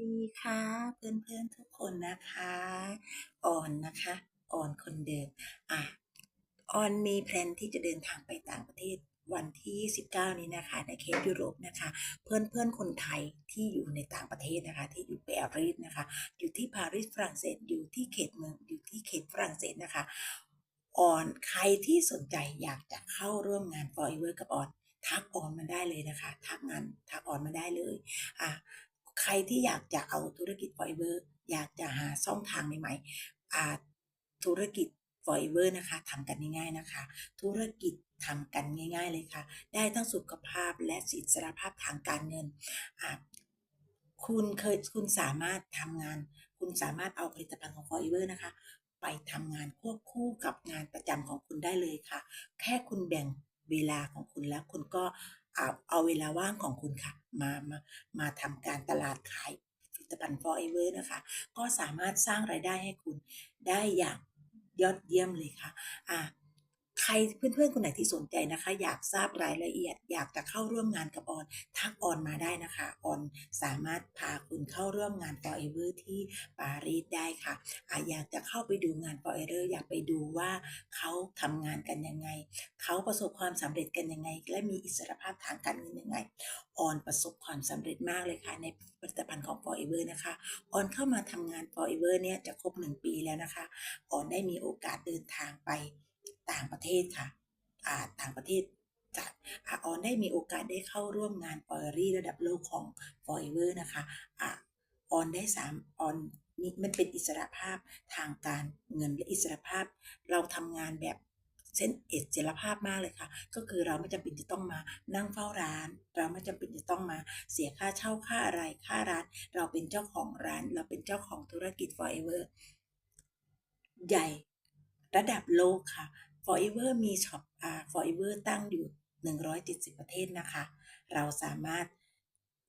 ดีค่ะเพื่อนๆทุกคนนะคะออนนะคะออนคนเดิมอะออนมีแพลนที่จะเดินทางไปต่างประเทศวันที่ 19 นี้นะคะ ในเขตยุโรปนะคะ เพื่อนๆคนไทยที่อยู่ในต่างประเทศนะคะ ที่อยู่ปารีสนะคะ อยู่ที่ปารีสฝรั่งเศส อยู่ที่เขตเมือง อยู่ที่เขตฝรั่งเศสนะคะ ออน ใครที่สนใจอยากจะเข้าร่วมงาน Forever กับออน ทักออนมาได้เลยนะคะ ทักงาน ทักออนมาได้เลย อะ ใครที่อยากจะเอาธุรกิจ Forever อยากจะหาช่องทางใหม่ๆธุรกิจ Forever นะคะทำกันง่ายๆนะคะ ธุรกิจทำกันง่าย ๆเลยค่ะ ได้ทั้งสุขภาพและสิทธิภาพทางการเงินคุณเคยคุณสามารถทำงาน คุณสามารถเอาผลิตภัณฑ์ของ Forever นะคะ ไปทำงานควบคู่กับงานประจำของคุณได้เลยค่ะ แค่คุณแบ่งเวลาของคุณแล้วคุณก็ เอาเอาเวลาว่างของคุณค่ะ มามามาทำการตลาดขายผลิตภัณฑ์ Forever นะคะ ก็สามารถสร้างรายได้ให้คุณได้อย่างยอดเยี่ยมเลยค่ะอะ รเพื่อนๆคนไหนที่สนใจนะคะ อยากทราบรายละเอียด อยากจะเข้าร่วมงานกับออนทักออนมาได้นะคะออนสามารถพาคุณเข้าร่วมงาน Forever ที่ปารีสได้ค่ะอะอยากจะเข้าไปดูงาน Forever อยากไปดูว่าเขาทำงานกันยังไง เขาประสบความสำเร็จกันยังไง และมีอิสรภาพทางการเงินยังไงออนประสบความสำเร็จมากเลยค่ะในผลิตภัณฑ์ของ Forever นะคะออนเข้ามาทำงาน Forever เนี่ยจะครบหนึ่งปีแล้วนะคะออนได้มีโอกาสเดินทางไป ต่างประเทศค่ะอ่าต่างประเทศจัดอาออนได้มีโอกาสได้เข้าร่วมงานปอยรี่ระดับโลกของ Forever นะคะอ่าออนได้สามออนมีมันเป็นอิสระภาพทางการเงินและอิสระภาพ เราทำงานแบบเส้นเอเสรภาพมากเลยค่ะ ก็คือเราไม่จำเป็นจะต้องมานั่งเฝ้าร้าน เราไม่จำเป็นจะต้องมาเสียค่าเช่าค่าอะไรค่าร้าน เราเป็นเจ้าของร้าน เราเป็นเจ้าของธุรกิจ Forever ใหญ่ ระดับโลกค่ะ Forever มีช็อป Forever ตั้งอยู่ 170 ประเทศนะคะ เราสามารถ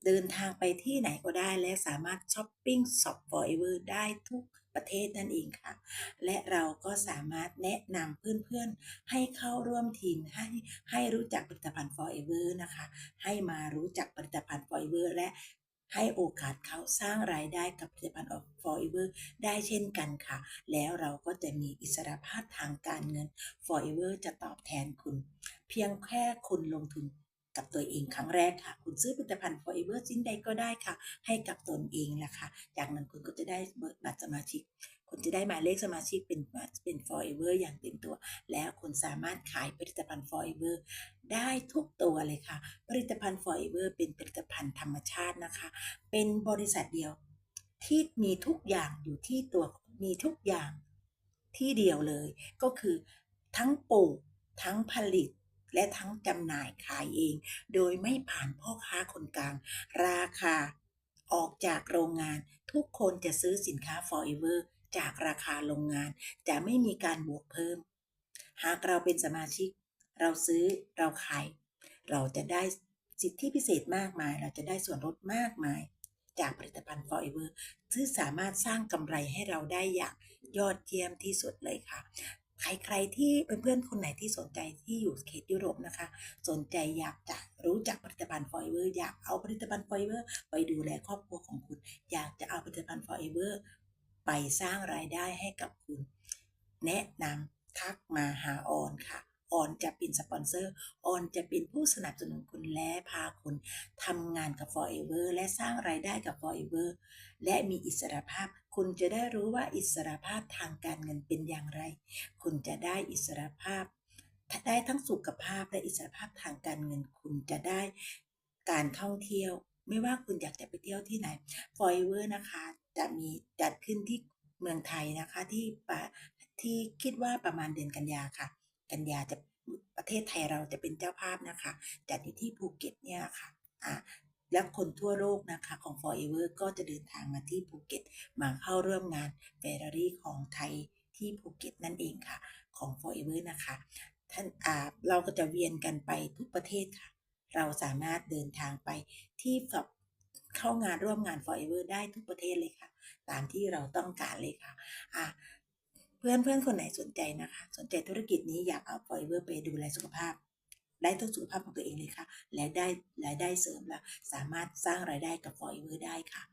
เดินทางไปที่ไหนก็ได้ และสามารถช้อปปิ้งช็อป Forever ได้ทุกประเทศนั่นเองค่ะ และเราก็สามารถแนะนำเพื่อนๆ ให้เข้าร่วมทีมให้ให้รู้จักผลิตภัณฑ์ Forever นะคะ ให้มารู้จักผลิตภัณฑ์ Forever และ ให้โอกาสเขาสร้างรายได้กับผลิตภัณฑ์ Forever ได้เช่นกันค่ะ แล้วเราก็จะมีอิสรภาพทางการเงิน Forever จะตอบแทนคุณ เพียงแค่คุณลงทุนกับตัวเองครั้งแรกค่ะ คุณซื้อผลิตภัณฑ์ Forever ชิ้นใดก็ได้ค่ะ ให้กับตนเองแหละค่ะจากนั้นคุณก็จะได้บัตรสมาชิก คุณจะได้หมายเลขสมาชิกเป็นเป็น Forever อย่างเต็มตัว แล้วคุณสามารถขายผลิตภัณฑ์ Forever ได้ทุกตัวเลยค่ะ ผลิตภัณฑ์ Forever เป็นผลิตภัณฑ์ธรรมชาตินะคะ เป็นบริษัทเดียวที่มีทุกอย่างอยู่ที่ตัวมีทุกอย่างที่เดียวเลย ก็คือทั้งปลูกทั้งผลิตและทั้งจำหน่ายขายเอง โดยไม่ผ่านพ่อค้าคนกลาง ราคาออกจากโรงงาน ทุกคนจะซื้อสินค้า Forever จากราคาโรงงาน จะไม่มีการบวกเพิ่ม หากเราเป็นสมาชิก เราซื้อเราขาย เราจะได้สิทธิพิเศษมากมาย เราจะได้ส่วนลดมากมาย จากผลิตภัณฑ์ Forever ซึ่งสามารถสร้างกำไรให้เราได้อย่างยอดเยี่ยมที่สุดเลยค่ะใครๆที่เพื่อนๆคนไหนที่สนใจที่อยู่เขตยุโรปนะคะ สนใจอยากจะรู้จักผลิตภัณฑ์ Forever อยากเอาผลิตภัณฑ์ Forever ไปดูแลครอบครัวของคุณ อยากจะเอาผลิตภัณฑ์ Forever ไปสร้างรายได้ให้กับคุณ แนะนำทักมาหาออนค่ะ ออนจะเป็นสปอนเซอร์ ออนจะเป็นผู้สนับสนุนคุณและพาคุณทำงานกับ Forever และสร้างรายได้กับ Forever และมีอิสรภาพ คุณจะได้รู้ว่าอิสรภาพทางการเงินเป็นอย่างไร คุณจะได้อิสรภาพ ได้ทั้งสุขภาพและอิสรภาพทางการเงิน คุณจะได้การท่องเที่ยว ไม่ว่าคุณอยากจะไปเที่ยวที่ไหน Forever นะคะจะมีจัดขึ้นที่เมืองไทยนะคะที่ปะที่คิดว่าประมาณเดือนกันยาค่ะ กันยาจะประเทศไทยเราจะเป็นเจ้าภาพนะคะ จัดอยู่ที่ภูเก็ตเนี่ยค่ะอ่าและคนทั่วโลกนะคะของ Forever ก็จะเดินทางมาที่ภูเก็ต มาเข้าร่วมงานเฟร r รี่ของไทยที่ภูเก็ตนั่นเองค่ะ ของ Forever นะคะท่านอ่าเราก็จะเวียนกันไปทุกประเทศค่ะ เราสามารถเดินทางไปที่แบบเข้างานร่วมงาน Forever ได้ทุกประเทศเลยค่ะ ตามที่เราต้องการเลยค่ะอ่า เพื่อนเพื่อนคนไหนสนใจนะคะ สนใจธุรกิจนี้อยากเอา Forever ไปดูแลสุขภาพ ได้ทั้งสุขภาพของตัวเองเลยค่ะ และได้รายได้เสริมและสามารถสร้างรายได้กับ Forever ได้ค่ะ